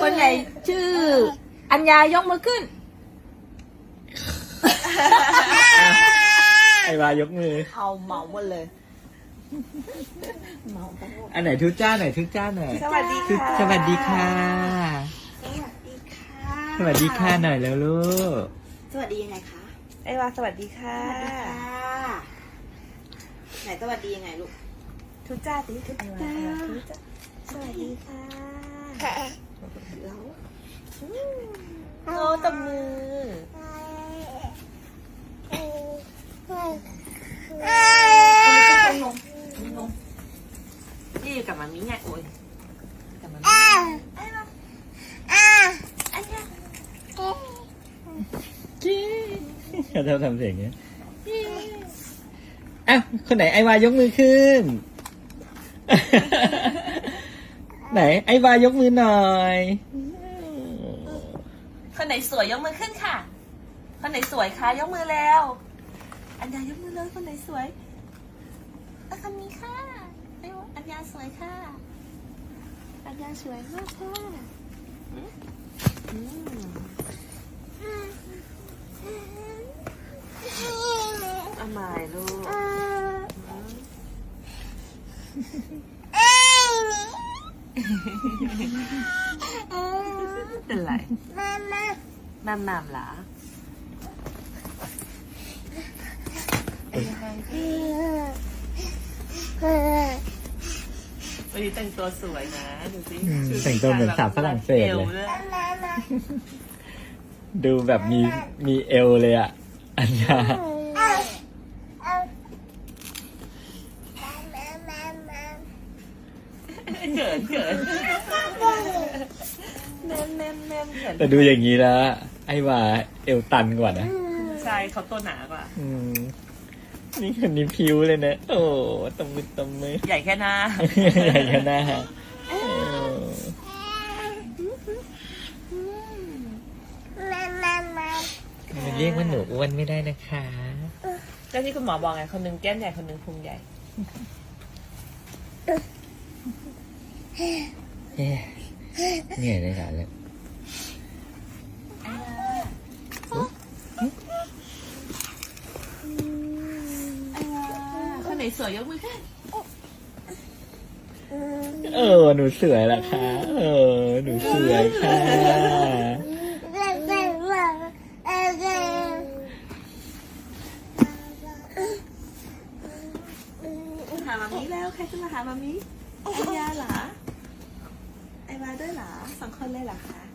คนไหนชื่อ อัญญายกมือขึ้น ไอวายกมือ เอาเหมาหมดเลยเหมาทั้งหมด อันไหนทุจ้าไหนทุจ้าหน่อยสวัสดีทุค่ะ สวัสดีค่ะ สวัสดีค่ะสวัสดีค่ะหน่อยแล้วลูก สวัสดียังไงคะ ไอวาสวัสดีค่ะไหนสวัสดียังไงลูก ทุจ้าติทุจ้าทุจ้าสวัสดีค่ะแล้ว โอ้ตบมือนี่อยู่กับมามิไงโอ้ยกับมามิเขาชอบทำเสียงเงี้ยอ้าวคนไหนไอวายกมือขึ้น ไหน ไอวายกมือหน่อย คนไหนสวยยกมือขึ้นค่ะ คนไหนสวยคะยกมือแล้ว อัญญายกมือเลยคนไหนสวยอะคนนี้ค่ะไอ้วะอัญญาสวยค่ะอัญญาสวยมากค่ะอืมอืมเอาใหม่ลูก เป็นไรแม่มามเหรอวันนี้แต่งตัวสวยนะดูสิอืมแต่งตัวเหมือนสาวฝรั่งเศสเลยอวด้วยดูแบบมีมีเอวเลยอะ อันยา เขินเขินแม่แม่แม่เขินแต่ดูอย่างนี้แล้วไอ้ว่าเอวตันกว่านะใช่เขาตัวหนากว่าอืมนี่คนนี้พิ้วเลยนะโอ้ตบมือตบมือใหญ่แค่หน้าใหญ่ขนาดเออมันเรียกว่าหนูอ้วนไม่ได้นะคะก็ที่คุณหมอบอกไงคนหนึงแก้มใหญ่คนหนึงพุงใหญ่ เอ๊ะเหนื่อยเลยเหรอเลยคนไหนสวยยกมือขึ้นเออ หนูสวยละคะเออ หนูสวยค่ะหามามีแล้ว ใครจะมาหามามีไอยาเหรอไอวา ด้วยหรอสองคนเลยหรอคะ